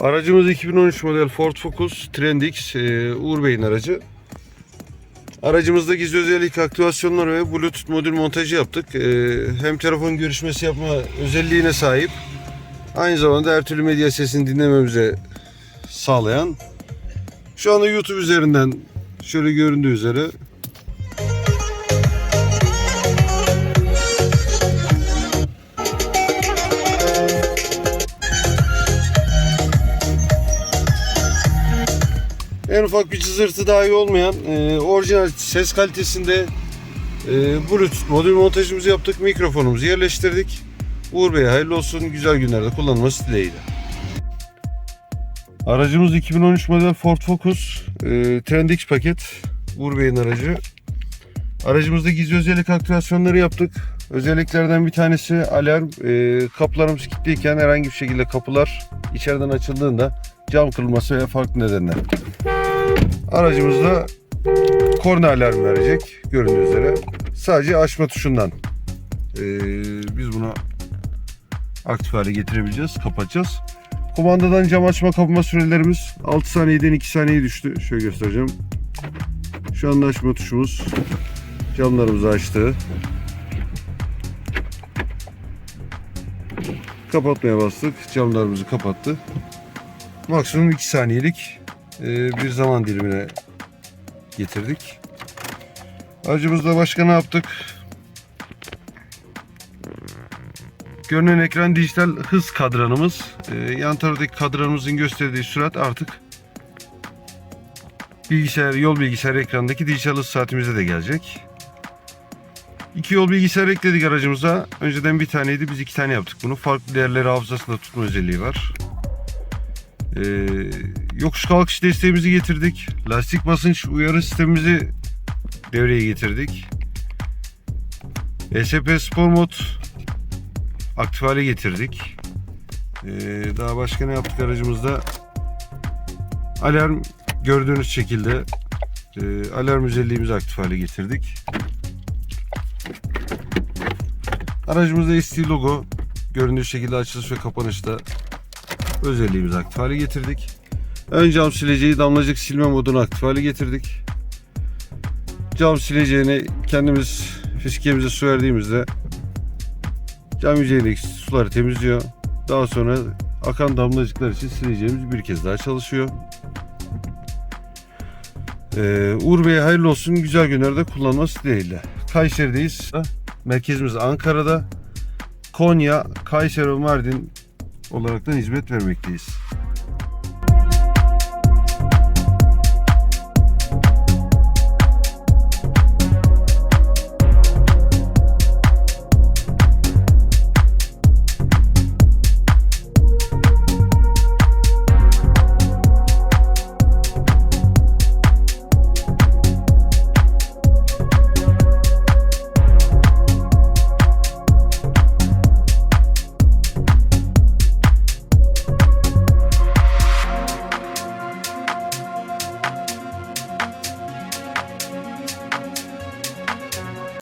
Aracımız 2013 model Ford Focus Trend-X e, Uğur Bey'in aracı. Aracımızda gizli özellik aktivasyonları ve Bluetooth modül montajı yaptık. E, hem telefon görüşmesi yapma özelliğine sahip. Aynı zamanda her türlü medya sesini dinlememize sağlayan. Şu anda YouTube üzerinden şöyle göründüğü üzere en ufak bir cızırtı dahi olmayan e, orijinal ses kalitesinde e, Bluetooth modül montajımızı yaptık. Mikrofonumuzu yerleştirdik. Uğur Bey hayırlı olsun. Güzel günlerde kullanılması dileğiyle. Aracımız 2013 model Ford Focus e, Trend X paket. Uğur Bey'in aracı. Aracımızda gizli özellik aktivasyonları yaptık. Özelliklerden bir tanesi alarm. E, kapılarımız kilitliyken herhangi bir şekilde kapılar içeriden açıldığında cam kırılması veya farklı nedenler. Aracımızda korna alarm verecek göründüğü üzere. Sadece açma tuşundan e, biz bunu aktif hale getirebileceğiz, kapatacağız. Kumandadan cam açma kapama sürelerimiz 6 saniyeden 2 saniyeye düştü. Şöyle göstereceğim. Şu anda açma tuşumuz camlarımızı açtı. Kapatmaya bastık. Camlarımızı kapattı. Maksimum 2 saniyelik bir zaman dilimine getirdik. Aracımızda başka ne yaptık? Görünen ekran dijital hız kadranımız. Ee, yan taraftaki kadranımızın gösterdiği sürat artık bilgisayar, yol bilgisayar ekrandaki dijital hız saatimize de gelecek. İki yol bilgisayar ekledik aracımıza. Önceden bir taneydi biz iki tane yaptık bunu. Farklı değerleri hafızasında tutma özelliği var. Ee, yokuş kalkış desteğimizi getirdik. Lastik basınç uyarı sistemimizi devreye getirdik. ESP Spor Mod aktif hale getirdik. Ee, daha başka ne yaptık aracımızda? Alarm gördüğünüz şekilde e, alarm özelliğimizi aktif hale getirdik. Aracımızda ST logo göründüğü şekilde açılış ve kapanışta özelliğimizi aktif hale getirdik. Ön cam sileceği damlacık silme modunu aktif hale getirdik. Cam sileceğini kendimiz fiskiyemize su verdiğimizde cam yüzeyindeki suları temizliyor. Daha sonra akan damlacıklar için sileceğimiz bir kez daha çalışıyor. Ee, Uğur Bey'e hayırlı olsun. Güzel günlerde kullanması dileğiyle. Kayseri'deyiz. Merkezimiz Ankara'da. Konya, Kayseri ve Mardin olaraktan hizmet vermekteyiz.